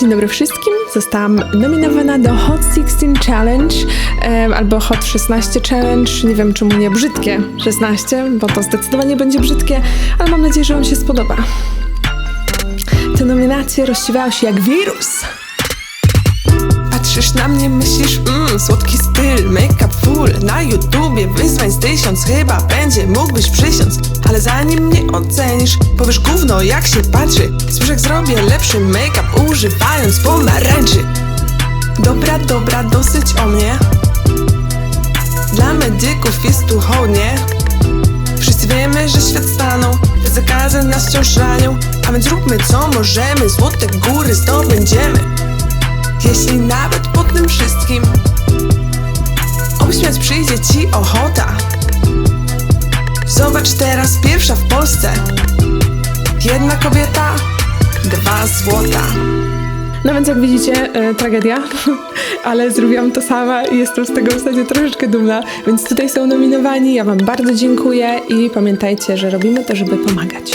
Dzień dobry wszystkim. Zostałam nominowana do Hot 16 Challenge albo Hot 16 Challenge. Nie wiem czemu nie brzydkie 16, bo to zdecydowanie będzie brzydkie, ale mam nadzieję, że Wam się spodoba. Te nominacje rozsiewały się jak wirus. Patrzysz na mnie, myślisz, mmm, słodki styl, make-up full Na YouTubie wyzwań z tysiąc, chyba będzie mógłbyś przysiąc Ale zanim mnie ocenisz, powiesz gówno jak się patrzy. Spójrz jak zrobię lepszy make-up, używając pomarańczy. Dobra, dobra, dosyć o mnie. Dla medyków jest tu Wszyscy wiemy, że świat stanął Te zakazy nas wciąż ranią. A więc róbmy co możemy Złote góry zdobędziemy. Jeśli nawet po tym wszystkim Obśmiać przyjdzie ci ochota Zobacz teraz pierwsza w Polsce. Jedna kobieta, dwa złota. No więc jak widzicie, e, tragedia, ale zrobiłam to sama i jestem z tego w zasadzie troszeczkę dumna, więc tutaj są nominowani, ja wam bardzo dziękuję i pamiętajcie, że robimy to, żeby pomagać.